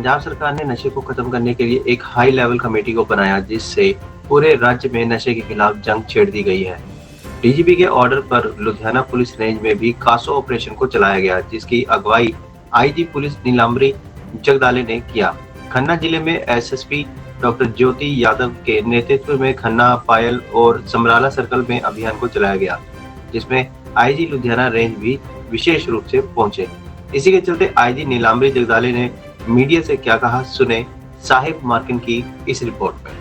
पंजाब सरकार ने नशे को खत्म करने के लिए एक हाई लेवल कमेटी को बनाया, जिससे पूरे राज्य में नशे के खिलाफ जंग छेड़ दी गई है। डीजीपी के ऑर्डर पर लुधियाना पुलिस रेंज में भी कासो ऑपरेशन को चलाया गया, जिसकी अगुवाई आईजी पुलिस नीलाम्बरी जगदाले ने किया। खन्ना ज़िले में एसएसपी डॉक्टर ज्योति यादव के नेतृत्व में खन्ना पायल और समराला सर्कल में अभियान को चलाया गया, जिसमें आईजी लुधियाना रेंज भी विशेष रूप से पहुँचे। इसी के चलते आईजी नीलाम्बरी जगदाले ने मीडिया से क्या कहा सुने साहिब मार्किन की इस रिपोर्ट में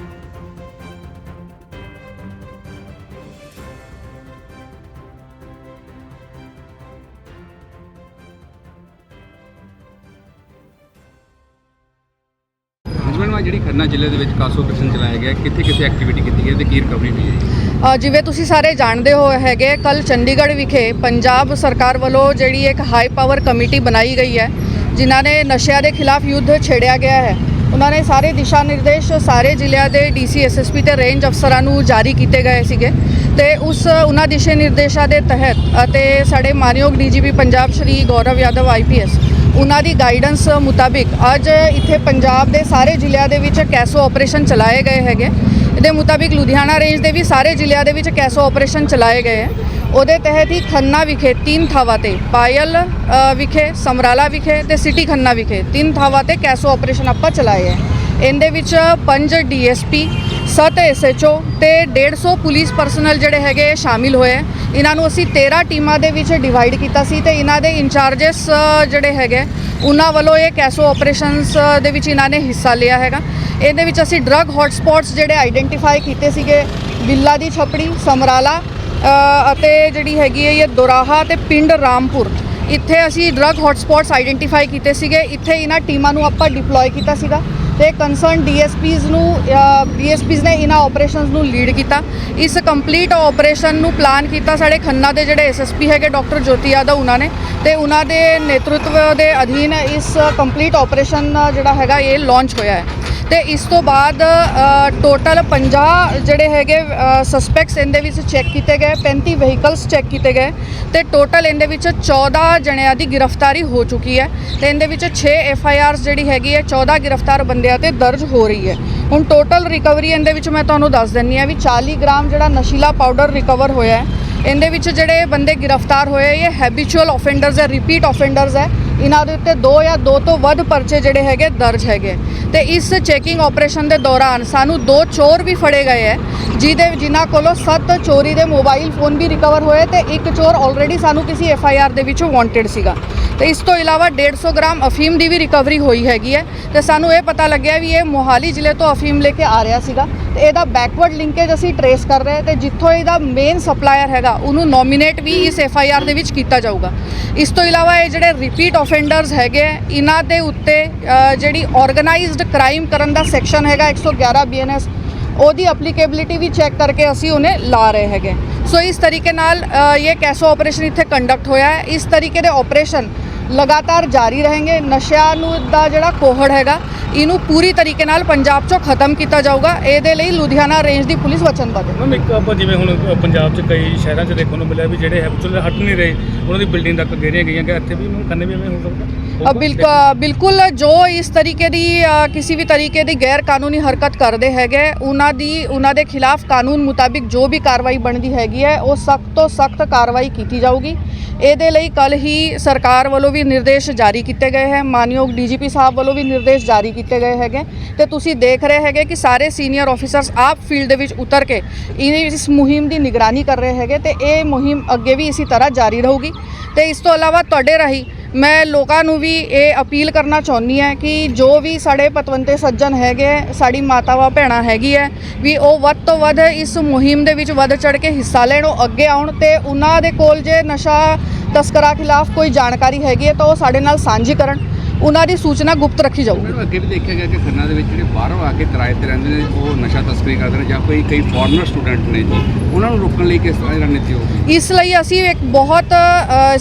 ਹਸਬੈਂਡ ਵਾਈਫ ਜਿਹੜੀ ਖੰਨਾ ਜ਼ਿਲ੍ਹੇ ਦੇ ਵਿੱਚ ਕਾਸੋ ਆਪਰੇਸ਼ਨ ਚਲਾਇਆ ਗਿਆ ਕਿੱਥੇ ਕਿੱਥੇ ਐਕਟੀਵਿਟੀ ਕੀਤੀ ਗਈ ਤੇ ਕੀ ਰਿਕਵਰੀ ਹੋਈ ਹੈ ਅ, ਜਿਵੇਂ ਤੁਸੀਂ ਸਾਰੇ ਜਾਣਦੇ ਹੋ ਹੈਗੇ ਕੱਲ ਚੰਡੀਗੜ੍ਹ ਵਿਖੇ ਪੰਜਾਬ ਸਰਕਾਰ ਵੱਲੋਂ ਜਿਹੜੀ ਇੱਕ ਹਾਈ ਪਾਵਰ ਕਮੇਟੀ ਬਣਾਈ ਗਈ ਹੈ ਜਿਨ੍ਹਾਂ ਨੇ ਨਸ਼ਿਆਂ ਦੇ ਖਿਲਾਫ ਯੁੱਧ ਛੇੜਿਆ ਗਿਆ ਹੈ। ਉਹਨਾਂ ਨੇ ਸਾਰੇ ਦਿਸ਼ਾ ਨਿਰਦੇਸ਼ ਸਾਰੇ ਜ਼ਿਲ੍ਹਿਆਂ ਦੇ ਡੀਸੀ ਐਸਐਸਪੀ ਤੇ ਰੇਂਜ ਅਫਸਰਾਂ ਨੂੰ ਜਾਰੀ ਕੀਤੇ ਗਏ ਸੀਗੇ। ਤੇ ਉਸ, ਉਹਨਾਂ ਦਿਸ਼ਾ ਨਿਰਦੇਸ਼ਾਂ ਦੇ ਤਹਿਤ ਅਤੇ ਸਾਡੇ ਮਾਨਯੋਗ ਡੀਜੀਪੀ ਪੰਜਾਬ ਸ਼੍ਰੀ ਗੌਰਵ ਯਾਦਵ ਆਈਪੀਐਸ ਉਹਨਾਂ ਦੀ ਗਾਈਡੈਂਸ ਮੁਤਾਬਿਕ ਅੱਜ ਇੱਥੇ ਪੰਜਾਬ ਦੇ ਸਾਰੇ ਜ਼ਿਲ੍ਹਿਆਂ ਦੇ ਵਿੱਚ ਕੈਸੋ ਆਪਰੇਸ਼ਨ ਚਲਾਏ ਗਏ ਹੈਗੇ। ਇਹਦੇ ਮੁਤਾਬਿਕ ਲੁਧਿਆਣਾ ਰੇਂਜ ਦੇ ਵੀ ਸਾਰੇ ਜ਼ਿਲ੍ਹਿਆਂ ਦੇ ਵਿੱਚ ਕੈਸੋ ਆਪਰੇਸ਼ਨ ਚਲਾਏ ਗਏ ਹੈ। ਉਹਦੇ ਤਹਿਤ ਹੀ ਖੰਨਾ ਵਿਖੇ ਤਿੰਨ ਥਾਵਾਂ ਤੇ ਪਾਇਲ ਵਿਖੇ, ਸਮਰਾਲਾ ਵਿਖੇ ਤੇ ਸਿਟੀ ਖੰਨਾ ਵਿਖੇ ਤਿੰਨ ਥਾਵਾਂ ਤੇ ਕੈਸੋ ਆਪਰੇਸ਼ਨ ਆਪਾਂ ਚਲਾਏ ਹੈ ਇਹਦੇ ਵਿੱਚ ਪੰਜ ਡੀਐਸਪੀ 7 ਐਸਐਚਓ ਤੇ 150 ਪੁਲਿਸ ਪਰਸਨਲ ਜਿਹੜੇ ਹੈਗੇ ਸ਼ਾਮਿਲ ਹੋਏ ਹੈ। ਇਹਨਾਂ ਨੂੰ ਅਸੀਂ 13 ਟੀਮਾਂ ਦੇ ਵਿੱਚ ਡਿਵਾਈਡ ਕੀਤਾ ਸੀ ਤੇ ਇਹਨਾਂ ਦੇ ਇੰਚਾਰजेस ਜਿਹੜੇ ਹੈਗੇ, ਉਹਨਾਂ ਵੱਲੋਂ ਇਹ ਕੈਸੋ ਆਪਰੇਸ਼ਨਸ ਦੇ ਵਿੱਚ ਇਹਨਾਂ ਨੇ ਹਿੱਸਾ ਲਿਆ ਹੈਗਾ ਇਹਦੇ ਵਿੱਚ ਅਸੀਂ ਡਰੱਗ ਹੌਟਸਪੌਟਸ ਜਿਹੜੇ ਆਈਡੈਂਟੀਫਾਈ ਕੀਤੇ ਸੀਗੇ, ਬਿੱਲਾ ਦੀ ਛਪੜੀ, ਸਮਰਾਲਾ ਅਤੇ ਜਿਹੜੀ ਹੈਗੀ ਹੈ ਇਹ ਦੋਰਾਹਾ ਤੇ ਪਿੰਡ ਰਾਮਪੁਰ। ਇੱਥੇ ਅਸੀਂ ਡਰੱਗ ਹੌਟਸਪੌਟਸ ਆਈਡੈਂਟੀਫਾਈ ਕੀਤੇ ਸੀਗੇ। ਇੱਥੇ ਇਹਨਾਂ ਟੀਮਾਂ ਨੂੰ ਆਪਾਂ ਡਿਪਲੋਏ ਕੀਤਾ ਸੀਗਾ। ਤੇ ਕੰਸਰਨ ਡੀਐਸਪੀਜ਼ ਨੂੰ ਡੀਐਸਪੀਜ਼ ਨੇ ਇਹਨਾਂ ਆਪਰੇਸ਼ਨਸ ਨੂੰ ਲੀਡ ਕੀਤਾ। ਇਸ ਕੰਪਲੀਟ ਆਪਰੇਸ਼ਨ ਨੂੰ ਪਲਾਨ ਕੀਤਾ ਸਾਡੇ ਖੰਨਾ ਦੇ ਜਿਹੜੇ ਐਸਐਸਪੀ ਹੈਗੇ ਡਾਕਟਰ ਜੋਤੀ ਯਾਦਵ ਉਹਨਾਂ ਨੇ। ਤੇ ਉਹਨਾਂ ਦੇ ਨੇਤਰਤਵ ਦੇ ਅਧੀਨ ਇਸ ਕੰਪਲੀਟ ਆਪਰੇਸ਼ਨ ਜਿਹੜਾ ਹੈਗਾ ਇਹ ਲਾਂਚ ਹੋਇਆ ਹੈ। ਤੇ ਇਸ ਤੋਂ ਬਾਅਦ ਟੋਟਲ 50 ਜਿਹੜੇ ਹੈਗੇ ਸਸਪੈਕਟਸ ਇਹਦੇ ਵਿੱਚ ਚੈੱਕ ਕੀਤੇ ਗਏ 35 ਵਹੀਕਲਸ ਚੈੱਕ ਕੀਤੇ ਗਏ ਤੇ ਟੋਟਲ ਇਹਦੇ ਵਿੱਚ 14 ਜਣਿਆਂ ਦੀ ਗ੍ਰਿਫਤਾਰੀ ਹੋ ਚੁੱਕੀ ਹੈ ਤੇ ਇਹਦੇ ਵਿੱਚ 6 ਐਫ ਆਈ ਆਰਸ ਜਿਹੜੀ ਹੈਗੀ ਹੈ 14 ਗ੍ਰਿਫਤਾਰ ਬੰਦਿਆਂ ਤੇ ਦਰਜ ਹੋ ਰਹੀ ਹੈ। ਹੁਣ ਟੋਟਲ ਰਿਕਵਰੀ ਇਹਦੇ ਵਿੱਚ ਮੈਂ ਤੁਹਾਨੂੰ ਦੱਸ ਦਿੰਨੀ ਆ ਵੀ 40 ਗ੍ਰਾਮ ਜਿਹੜਾ ਨਸ਼ੀਲਾ ਪਾਊਡਰ ਰਿਕਵਰ ਹੋਇਆ ਹੈ, ਇਹਦੇ ਵਿੱਚ ਜਿਹੜੇ ਬੰਦੇ ਗ੍ਰਿਫਤਾਰ ਹੋਏ ਇਹ ਹੈਬਿਚੁਅਲ ਆਫੈਂਡਰਸ ਹੈ ਰਿਪੀਟ ਆਫੈਂਡਰਸ ਹੈ। ਇਹਨਾਂ ਦੇ ਉੱਤੇ ਦੋ ਜਾਂ ਦੋ ਤੋਂ ਵੱਧ ਪਰਚੇ ਜਿਹੜੇ ਹੈਗੇ ਦਰਜ ਹੈਗੇ। ਤੇ ਇਸ ਚੈਕਿੰਗ ਆਪਰੇਸ਼ਨ ਦੇ ਦੌਰਾਨ ਸਾਨੂੰ ਦੋ ਚੋਰ ਵੀ ਫੜੇ ਗਏ ਹੈ, ਜਿਹਦੇ ਜਿਨ੍ਹਾਂ ਕੋਲੋਂ ਸੱਤ ਚੋਰੀ ਦੇ ਮੋਬਾਈਲ ਫੋਨ ਵੀ ਰਿਕਵਰ ਹੋਏ ਤੇ ਇੱਕ ਚੋਰ ਆਲਰੇਡੀ ਸਾਨੂੰ ਕਿਸੇ ਐਫ ਆਈ ਆਰ ਦੇ ਵਿੱਚੋਂ ਵਾਂਟਡ ਸੀਗਾ। ਤੇ ਇਸ ਤੋਂ ਇਲਾਵਾ 150 ਗ੍ਰਾਮ ਅਫੀਮ ਦੀ ਵੀ ਰਿਕਵਰੀ ਹੋਈ ਹੈਗੀ ਹੈ ਤੇ ਸਾਨੂੰ ਇਹ ਪਤਾ ਲੱਗਿਆ ਵੀ ਇਹ ਮੋਹਾਲੀ ਜ਼ਿਲ੍ਹੇ ਤੋਂ ਅਫੀਮ ਲੈ ਕੇ ਆ ਰਿਹਾ ਸੀਗਾ ਤੇ ਇਹਦਾ ਬੈਕਵਰਡ ਲਿੰਕੇਜ ਅਸੀਂ ਟਰੇਸ ਕਰ ਰਹੇ ਹਾਂ ਤੇ ਜਿੱਥੋਂ ਇਹਦਾ ਮੇਨ ਸਪਲਾਇਰ ਹੈਗਾ ਉਹਨੂੰ ਨੋਮੀਨੇਟ ਵੀ ਇਸ ਐਫ ਆਈ ਆਰ ਦੇ ਵਿੱਚ ਕੀਤਾ ਜਾਊਗਾ। ਇਸ ਤੋਂ ਇਲਾਵਾ ਇਹ ਜਿਹੜੇ ਰਿਪੀਟ ਆਫੈਂਡਰਸ ਹੈਗੇ ਹੈ, ਇਹਨਾਂ ਦੇ ਉੱਤੇ ਜਿਹੜੀ ਆਰਗੇਨਾਈਜ਼ਡ ਕ੍ਰਾਈਮ ਕਰਨ ਦਾ ਸੈਕਸ਼ਨ ਹੈਗਾ 111 ਬੀਐਨਐਸ ਉਹਦੀ ਐਪਲੀਕੇਬਿਲਿਟੀ ਵੀ ਚੈੱਕ ਕਰਕੇ ਅਸੀਂ ਉਹਨੇ ਲਾ ਰਹੇ ਹੈਗੇ। ਸੋ ਇਸ ਤਰੀਕੇ ਨਾਲ ਇਹ ਕੈਸੋ ਆਪਰੇਸ਼ਨ ਇੱਥੇ ਕੰਡਕਟ ਹੋਇਆ ਹੈ। ਇਸ ਤਰੀਕੇ ਦੇ ਆਪਰੇਸ਼ਨ ਲਗਾਤਾਰ ਜਾਰੀ ਰਹਿਣਗੇ ਨਸ਼ਿਆਂ ਨੂੰ ਦਾ ਜਿਹੜਾ ਕੋਹੜ ਹੈਗਾ ਇਹਨੂੰ ਪੂਰੀ ਤਰੀਕੇ ਨਾਲ ਪੰਜਾਬ ਚੋਂ ਖਤਮ ਕੀਤਾ ਜਾਊਗਾ। ਇਹਦੇ ਲਈ ਲੁਧਿਆਣਾ ਰੇਂਜ ਦੀ ਪੁਲਿਸ ਵਚਨਬੱਧ ਹੈ। ਮੈਮ ਇੱਕ ਆਪਾਂ ਜਿਵੇਂ ਹੁਣ ਪੰਜਾਬ 'ਚ ਕਈ ਸ਼ਹਿਰਾਂ 'ਚ ਦੇਖਣ ਨੂੰ ਮਿਲਿਆ ਵੀ ਜਿਹੜੇ ਹੈਬਚੁਅਲ ਹਟ ਨਹੀਂ ਰਹੇ ਉਹਨਾਂ ਦੀ ਬਿਲਡਿੰਗ ਤੱਕ ਗੇਰੀਆਂ ਗਈਆਂ ਕਿ ਇੱਥੇ ਵੀ ਹੁਣ ਖੰਨੇ ਵੀ ਐਵੇਂ ਹੋ ਸਕਦਾ? ਬਿਲਕੁਲ ਬਿਲਕੁਲ ਜੋ ਇਸ ਤਰੀਕੇ ਦੀ ਕਿਸੇ ਵੀ ਤਰੀਕੇ ਦੀ ਗੈਰ ਕਾਨੂੰਨੀ ਹਰਕਤ ਕਰਦੇ ਹੈਗੇ ਉਹਨਾਂ ਦੀ ਉਹਨਾਂ ਦੇ ਖਿਲਾਫ ਕਾਨੂੰਨ ਮੁਤਾਬਿਕ ਜੋ ਵੀ ਕਾਰਵਾਈ ਬਣਦੀ ਹੈਗੀ ਹੈ ਉਹ ਸਖਤ ਤੋਂ ਸਖਤ ਕਾਰਵਾਈ ਕੀਤੀ ਜਾਊਗੀ। ਇਹਦੇ ਲਈ ਕੱਲ ਹੀ ਸਰਕਾਰ ਵੱਲੋਂ ਵੀ ਨਿਰਦੇਸ਼ ਜਾਰੀ ਕੀਤੇ ਗਏ ਹੈ। ਮਾਨਯੋਗ ਡੀਜੀਪੀ ਸਾਹਿਬ ਵੱਲੋਂ ਵੀ ਨਿਰਦੇਸ਼ ਜਾਰੀ ਕੀਤੇ ਗਏ ਹੈਗੇ ਤੇ ਤੁਸੀਂ ਦੇਖ ਰਹੇ ਹੈਗੇ ਕਿ ਸਾਰੇ ਸੀਨੀਅਰ ਆਫੀਸਰਸ ਆਪ ਫੀਲਡ ਦੇ ਵਿੱਚ ਉਤਰ ਕੇ ਇਹ- ਇਸ ਮੁਹਿੰਮ ਦੀ ਨਿਗਰਾਨੀ ਕਰ ਰਹੇ ਹੈਗੇ ਤੇ ਇਹ ਮੁਹਿੰਮ ਅੱਗੇ ਵੀ ਇਸੇ ਤਰ੍ਹਾਂ ਜਾਰੀ ਰਹੂਗੀ। ਤੇ ਇਸ ਤੋਂ ਇਲਾਵਾ ਤੁਹਾਡੇ ਰਾਹੀਂ ਮੈਂ ਲੋਕਾਂ ਨੂੰ ਵੀ ਇਹ ਅਪੀਲ ਕਰਨਾ ਚਾਹੁੰਦੀ ਹਾਂ ਕਿ ਜੋ ਵੀ ਸਾਡੇ ਪਤਵੰਤੇ ਸੱਜਣ ਹੈਗੇ ਹੈ, ਸਾਡੀ ਮਾਤਾਵਾਂ ਭੈਣਾਂ ਹੈਗੀ ਹੈ ਵੀ ਉਹ ਵੱਧ ਤੋਂ ਵੱਧ ਇਸ ਮੁਹਿੰਮ ਦੇ ਵਿੱਚ ਵੱਧ ਚੜ ਕੇ ਹਿੱਸਾ ਲੈਣ ਉਹ ਅੱਗੇ ਆਉਣ ਤੇ ਉਹਨਾਂ ਦੇ ਕੋਲ ਜੇ ਨਸ਼ਾ ਤਸਕਰਾਂ ਖਿਲਾਫ ਕੋਈ ਜਾਣਕਾਰੀ ਹੈਗੀ ਹੈ ਤਾਂ ਉਹ ਸਾਡੇ ਨਾਲ ਸਾਂਝੀ ਕਰਨ। ਉਹਨਾਂ ਦੀ ਸੂਚਨਾ ਗੁਪਤ ਰੱਖੀ ਜਾਊਗੀ। ਮੈਨੂੰ ਅੱਗੇ ਵੀ ਦੇਖਿਆ ਗਿਆ ਕਿ ਖੰਨਾ ਦੇ ਵਿੱਚ ਜਿਹੜੇ ਬਾਹਰੋਂ ਆ ਕੇ ਕਿਰਾਏ ਤੇ ਰਹਿੰਦੇ ਨੇ ਉਹ ਨਸ਼ਾ ਤਸਕਰੀ ਕਰਦੇ ਨੇ ਜਾਂ ਕੋਈ ਕਈ ਫੋਰਨਰ ਸਟੂਡੈਂਟ ਨੇ ਜੀ ਉਹਨਾਂ ਨੂੰ ਰੋਕਣ ਲਈ ਕਿਸ ਤਰ੍ਹਾਂ ਦੀ ਰਣਨੀਤੀ ਹੋਊਗੀ? ਇਸ ਲਈ ਅਸੀਂ ਇੱਕ ਬਹੁਤ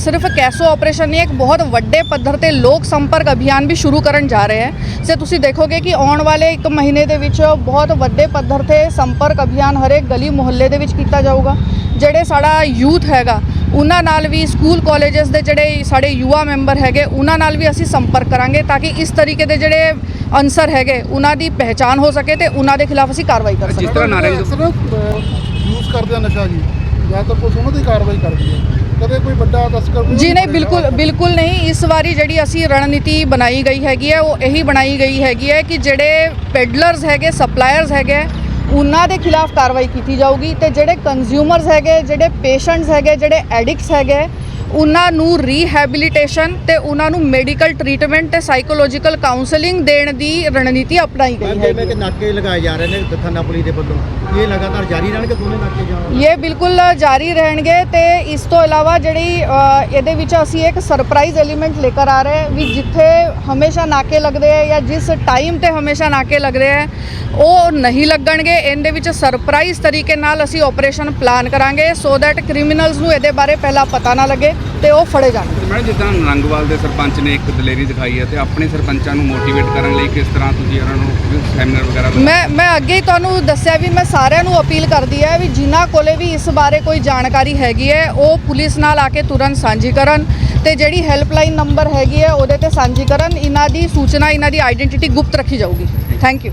ਸਿਰਫ ਕੈਸੋ ਆਪਰੇਸ਼ਨ ਨਹੀਂ ਇੱਕ ਬਹੁਤ ਵੱਡੇ ਪੱਧਰ ਤੇ ਲੋਕ ਸੰਪਰਕ ਅਭਿਆਨ ਵੀ ਸ਼ੁਰੂ ਕਰਨ ਜਾ ਰਹੇ ਹਾਂ। ਸੇ ਤੁਸੀਂ ਦੇਖੋਗੇ ਕਿ ਆਉਣ ਵਾਲੇ ਇੱਕ ਮਹੀਨੇ ਦੇ ਵਿੱਚ ਬਹੁਤ ਵੱਡੇ ਪੱਧਰ ਤੇ ਸੰਪਰਕ ਅਭਿਆਨ ਹਰੇਕ ਗਲੀ ਮੁਹੱਲੇ ਦੇ ਵਿੱਚ ਕੀਤਾ ਜਾਊਗਾ। ਜਿਹੜੇ ਸਾਡਾ ਯੂਥ ਹੈਗਾ ਉਹਨਾਂ ਨਾਲ ਵੀ ਸਕੂਲ ਕਾਲਜਸ ਦੇ ਜਿਹੜੇ ਸਾਡੇ ਯੁਵਾ ਮੈਂਬਰ ਹੈਗੇ ਉਹਨਾਂ ਨਾਲ ਵੀ ਅਸੀਂ ਸੰਪਰਕ ਕਰਾਂਗੇ ਤਾਂ ਕਿ ਇਸ ਤਰੀਕੇ ਦੇ ਜਿਹੜੇ ਅਨਸਰ ਹੈਗੇ ਉਹਨਾਂ ਦੀ ਪਹਿਚਾਣ ਹੋ ਸਕੇ ਤੇ ਉਹਨਾਂ ਦੇ ਖਿਲਾਫ ਅਸੀਂ ਕਾਰਵਾਈ ਕਰ ਜਿਸ ਸਕੀਏ। ਤਰ੍ਹਾਂ ਨਾਰੰਗ ਅਕਸਰ ਯੂਜ਼ ਕਰਦੇ ਆ ਨਸ਼ਾ ਜੀ। ਜ਼ਿਆਦਾਤਰ ਪੁਲਿਸ ਉਹਨਾਂ ਦੀ ਕਾਰਵਾਈ ਕਰਦੀ ਹੈ। ਕਦੇ ਕੋਈ ਵੱਡਾ ਤਸਕਰ ਕੋਈ ਜੀ ਨਹੀਂ ਬਿਲਕੁਲ ਬਿਲਕੁਲ ਨਹੀਂ। ਇਸ ਵਾਰੀ ਜਿਹੜੀ ਅਸੀਂ ਰਣਨੀਤੀ ਬਣਾਈ ਗਈ ਹੈਗੀ ਹੈ ਉਹ ਇਹੀ ਬਣਾਈ ਗਈ ਹੈਗੀ ਹੈ ਕਿ ਜਿਹੜੇ ਪੈਡਲਰਸ ਹੈਗੇ ਸਪਲਾਇਰਸ ਹੈਗੇ ਉਹਨਾਂ ਦੇ ਖਿਲਾਫ ਕਾਰਵਾਈ ਕੀਤੀ ਜਾਊਗੀ ਤੇ ਜਿਹੜੇ ਕੰਜ਼ਿਊਮਰਸ ਹੈਗੇ, ਜਿਹੜੇ ਪੇਸ਼ੈਂਟਸ ਹੈਗੇ, ਜਿਹੜੇ ਐਡਿਕਟਸ ਹੈਗੇ ਉਹਨਾਂ ਨੂੰ ਰੀਹੈਬਿਲਿਟੇਸ਼ਨ ਤੇ ਉਹਨਾਂ ਨੂੰ ਮੈਡੀਕਲ ਟਰੀਟਮੈਂਟ ਤੇ ਸਾਈਕੋਲੋਜੀਕਲ ਕਾਉਂਸਲਿੰਗ ਦੇਣ ਦੀ ਰਣਨੀਤੀ ਅਪਣਾਈ ਗਈ ਹੈ ਜਿਵੇਂ ਕਿ ਨਾਕੇ ਲਗਾਏ ਜਾ ਰਹੇ ਨੇ ਥਾਣਾ ਪੁਲਿਸ ਦੇ ਵੱਲੋਂ ਇਹ ਲਗਾਤਾਰ ਜਾਰੀ ਰਹਿਣਗੇ ਦੋਨੇ ਨਾਕੇ ਜਾਂ? ਇਹ ਬਿਲਕੁਲ ਜਾਰੀ ਰਹਿਣਗੇ ਤੇ ਇਸ ਤੋਂ ਇਲਾਵਾ ਜਿਹੜੀ ਇਹਦੇ ਵਿੱਚ ਅਸੀਂ ਇੱਕ ਸਰਪ੍ਰਾਈਜ਼ ਐਲੀਮੈਂਟ ਲੈ ਕੇ ਆ ਰਹੇ ਹਾਂ ਵੀ ਜਿੱਥੇ ਹਮੇਸ਼ਾ ਨਾਕੇ ਲੱਗਦੇ ਆ ਜਾਂ ਜਿਸ ਟਾਈਮ ਤੇ ਹਮੇਸ਼ਾ ਨਾਕੇ ਲੱਗਦੇ ਆ ਉਹ ਨਹੀਂ ਲੱਗਣਗੇ। ਇਹਦੇ ਵਿੱਚ ਸਰਪ੍ਰਾਈਜ਼ ਤਰੀਕੇ ਨਾਲ ਅਸੀਂ ਆਪਰੇਸ਼ਨ ਪਲਾਨ ਕਰਾਂਗੇ ਸੋ ਦੈਟ ਕ੍ਰਿਮੀਨਲਸ ਨੂੰ ਇਹਦੇ ਬਾਰੇ ਪਹਿਲਾਂ ਪਤਾ ਨਾ ਲੱਗੇ। ਤੇ ਉਹ ਫੜੇ ਜਾਣਗੇ ਮੈਡਮ ਜਿੱਦਾਂ ਨਰੰਗਵਾਲ ਦੇ ਸਰਪੰਚ ਨੇ ਇੱਕ ਦਲੇਰੀ ਦਿਖਾਈ ਹੈ ਤੇ ਆਪਣੇ ਸਰਪੰਚਾਂ ਨੂੰ ਮੋਟੀਵੇਟ ਕਰਨ ਲਈ ਕਿਸ ਤਰ੍ਹਾਂ ਤੁਸੀਂ ਉਹਨਾਂ ਨੂੰ ਸੈਮੀਨਾਰ ਵਗੈਰਾ? ਮੈਂ ਮੈਂ ਅੱਗੇ ਹੀ ਤੁਹਾਨੂੰ ਦੱਸਿਆ ਵੀ ਮੈਂ ਸਾਰਿਆਂ ਨੂੰ ਅਪੀਲ ਕਰਦੀ ਹੈ ਵੀ ਜਿਨ੍ਹਾਂ ਕੋਲੇ ਵੀ ਇਸ ਬਾਰੇ ਕੋਈ ਜਾਣਕਾਰੀ ਹੈਗੀ ਹੈ ਉਹ ਪੁਲਿਸ ਨਾਲ ਆ ਕੇ ਤੁਰੰਤ ਸਾਂਝੀ ਕਰਨ ਤੇ ਜਿਹੜੀ ਹੈਲਪਲਾਈਨ ਨੰਬਰ ਹੈਗੀ ਹੈ ਉਹਦੇ ਤੇ ਸਾਂਝੀ ਕਰਨ। ਇਹਨਾਂ ਦੀ ਸੂਚਨਾ ਇਹਨਾਂ ਦੀ ਆਈਡੈਂਟੀਟੀ ਗੁਪਤ ਰੱਖੀ ਜਾਊਗੀ। Thank you